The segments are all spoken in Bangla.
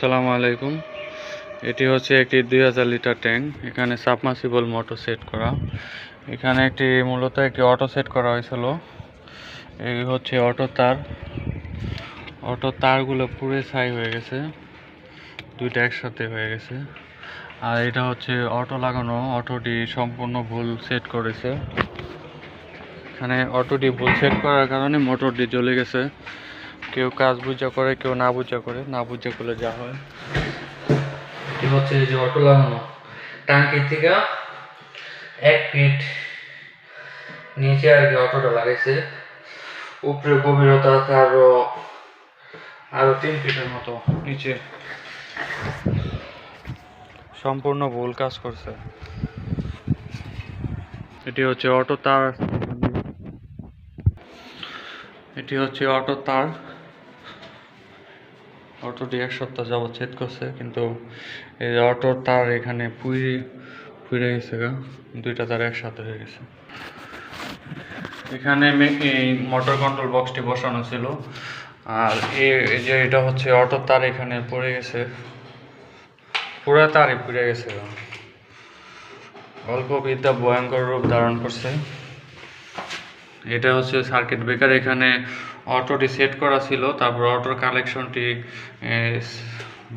সালামু আলাইকুম। এটি হচ্ছে একটি দুই হাজার লিটার ট্যাঙ্ক। এখানে সাবমার্সিবল মোটর সেট করা। এখানে একটি মূলত একটি অটো সেট করা হয়েছিল। এই হচ্ছে অটো তার। অটো তারগুলো পুরো ছাই হয়ে গেছে। দুইটা একসাথে হয়ে গেছে। আর এটা হচ্ছে অটো লাগানো। অটোটি সম্পূর্ণ ভুল সেট করেছে। এখানে অটোটি ভুল সেট করার কারণে মোটরটি জ্বলে গেছে। কেউ কাজ বুঝা করে কেউ না বুঝা করে না বুঝা করলে যা হয়। এটি হচ্ছে এই যে অটো লাগানো। টাঙ্কির থেকে এক ফিট নিচে আর কি অটোটা লাগাইছে। উপরে গভীরতা আছে আরও আরও তিন ফিটের মতো নিচে। সম্পূর্ণ ভুল কাজ করছে। এটি হচ্ছে অটো তার। এটি হচ্ছে অটো তার। অটোটি এক সপ্তাহ যাবত ছেদ করছে, কিন্তু এই অটোর তার এখানে পুড়ে পুড়ে গেছে গা। দুইটা তার একসাথে হয়ে গেছে। এখানে এই মোটর কন্ট্রোল বক্সটি বসানো ছিল। আর এই যে এটা হচ্ছে অটোর তার এখানে পড়ে গেছে। পুরো তারই পুড়ে গেছে গা। অল্প বিদ্যা ভয়ঙ্কর রূপ ধারণ করছে। এটা হচ্ছে সার্কিট ব্রেকার এখানে অটোটি সেট করা ছিল, তারপর অটোর কালেকশনটি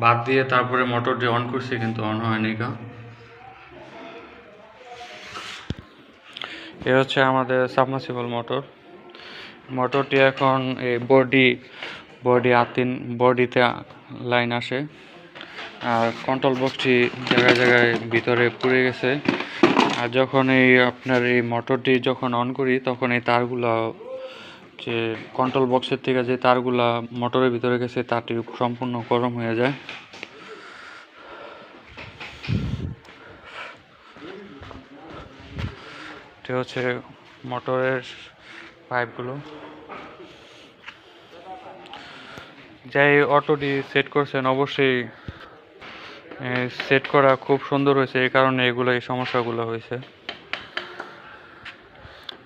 বাদ দিয়ে তারপরে মোটরটি অন করছি, কিন্তু অন হয়নি গা। এ হচ্ছে আমাদের সাবমার্সিবল মোটর মোটরটি এখন এই বডি বডি আতিন বডিতে লাইন আসে। আর কন্ট্রোল বক্সটি জায়গায় জায়গায় ভিতরে পুড়ে গেছে। আর যখন এই আপনার এই মোটরটি যখন অন করি, তখন এই তারগুলা যে কন্ট্রোল বক্সের থেকে যে তারগুলা মোটরের ভিতরে গেছে তারটি সম্পূর্ণ গরম হয়ে যায়। এটা হচ্ছে মোটরের পাইপগুলো যাই অটোটি সেট করছেন, অবশ্যই সেট করা খুব সুন্দর হয়েছে, এই কারণে এগুলো এই সমস্যাগুলো হয়েছে।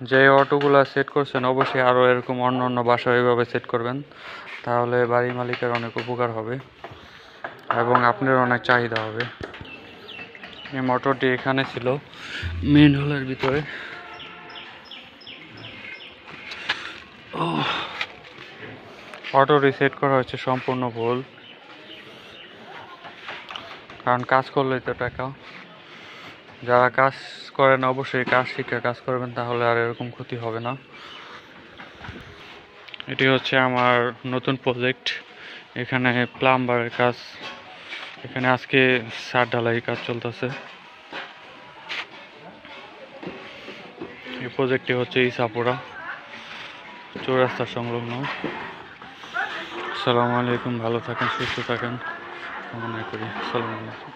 যে অটোগুলো সেট করছেন, অবশ্যই আরও এরকম অন্য অন্য বাসায় এভাবে সেট করবেন। তাহলে বাড়ি মালিকের অনেক উপকার হবে এবং আপনার অনেক চাহিদা হবে। এই মোটরটি এখানে ছিল মেন হোলের ভিতরে। অটো রিসেট করা হচ্ছে সম্পূর্ণ ভুল। কারণ কাজ করলেই তো টাকা। যারা কাজ করেন, অবশ্যই কাজ শিখে কাজ করবেন, তাহলে আর এরকম ক্ষতি হবে না। এটি হচ্ছে আমার নতুন প্রজেক্ট এখানে প্লাম্বারের কাজ। এখানে আজকে সার ঢালাই কাজ চলতেছে। এই প্রজেক্টটি হচ্ছে ইসাপুরা, চৌরাস্তা সংলগ্ন। আসসালামু আলাইকুম, ভালো থাকেন, সুস্থ থাকেন। কামনা করি। আসসালামু আলাইকুম।